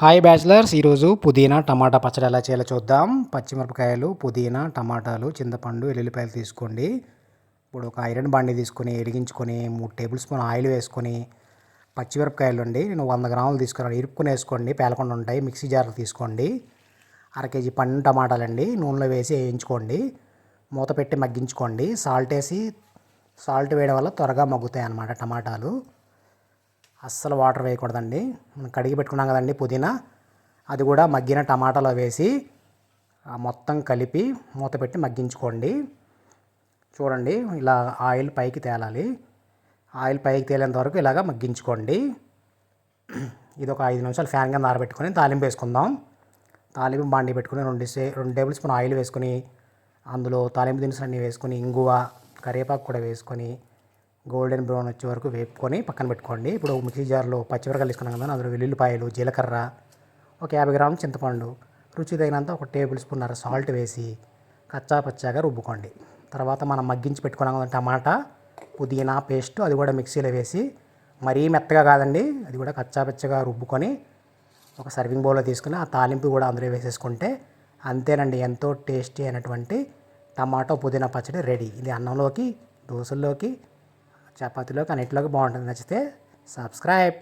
Hi bachelors ఈరోజు పుదీనా టమాటా పచ్చడి ఎలా చేయాలో చూద్దాం. పచ్చిమిరపకాయలు పుదీనా టమాటాలు చింతపండు వెల్లుల్లిపాయలు తీసుకోండి. ఇప్పుడు ఒక ఐరన్ బండి తీసుకొని ఎరిగించుకొని మూడు టేబుల్ స్పూన్ ఆయిల్ వేసుకొని పచ్చిమిరపకాయలు అండి నేను వంద గ్రాములు తీసుకున్నాను. ఇరుక్కుని వేసుకోండి పేలకుండా ఉంటాయి. మిక్సీ జార్లు తీసుకోండి. అర కేజీ పండు టమాటాలండి నూనెలో వేసి వేయించుకోండి. మూత పెట్టి మగ్గించుకోండి. సాల్ట్ వేసి సాల్ట్ వేయడం వల్ల త్వరగా మగ్గుతాయి అన్నమాట టమాటాలు. అస్సలు వాటర్ వేయకూడదండి. మనం కడిగి పెట్టుకున్నాం కదండి పుదీనా. అది కూడా మగ్గిన టమాటాలో వేసి మొత్తం కలిపి మూత పెట్టి మగ్గించుకోండి. చూడండి ఇలా ఆయిల్ పైకి తేలాలి. ఆయిల్ పైకి తేలేంత వరకు ఇలాగ మగ్గించుకోండి. ఇది ఒక ఐదు నిమిషాలు ఫ్యాన్ కింద ఆరబెట్టుకొని తాలింపు వేసుకుందాం. తాలింపు బాండి పెట్టుకుని రెండు రెండు టేబుల్ స్పూన్ ఆయిల్ వేసుకొని అందులో తాలింపు దినుసులు అన్నీ వేసుకొని ఇంగువ కరివేపాకు కూడా వేసుకొని గోల్డెన్ బ్రౌన్ వచ్చే వరకు వేపుకొని పక్కన పెట్టుకోండి. ఇప్పుడు మిక్సీ జార్లో పచ్చిమిరకాయలు తీసుకున్నాం కదా అందులో వెల్లుల్లిపాయలు జీలకర్ర ఒక యాభై గ్రాములు చింతపండు రుచి తగినంత ఒక టేబుల్ స్పూన్ అర సాల్ట్ వేసి కచ్చా పచ్చాగా రుబ్బుకోండి. తర్వాత మనం మగ్గించి పెట్టుకున్నాం కదా టమాటా పుదీనా పేస్ట్ అది కూడా మిక్సీలో వేసి మరీ మెత్తగా కాదండి అది కూడా కచ్చా పచ్చగా రుబ్బుకొని ఒక సర్వింగ్ బౌల్లో తీసుకుని ఆ తాలింపు కూడా అందులో వేసేసుకుంటే అంతేనండి ఎంతో టేస్టీ అయినటువంటి టమాటో పుదీనా పచ్చడి రెడీ. ఇది అన్నంలోకి దోశల్లోకి చపాతీలోకి అన్నిటిలోకి బాగుంటుంది. నచ్చితే సబ్స్క్రైబ్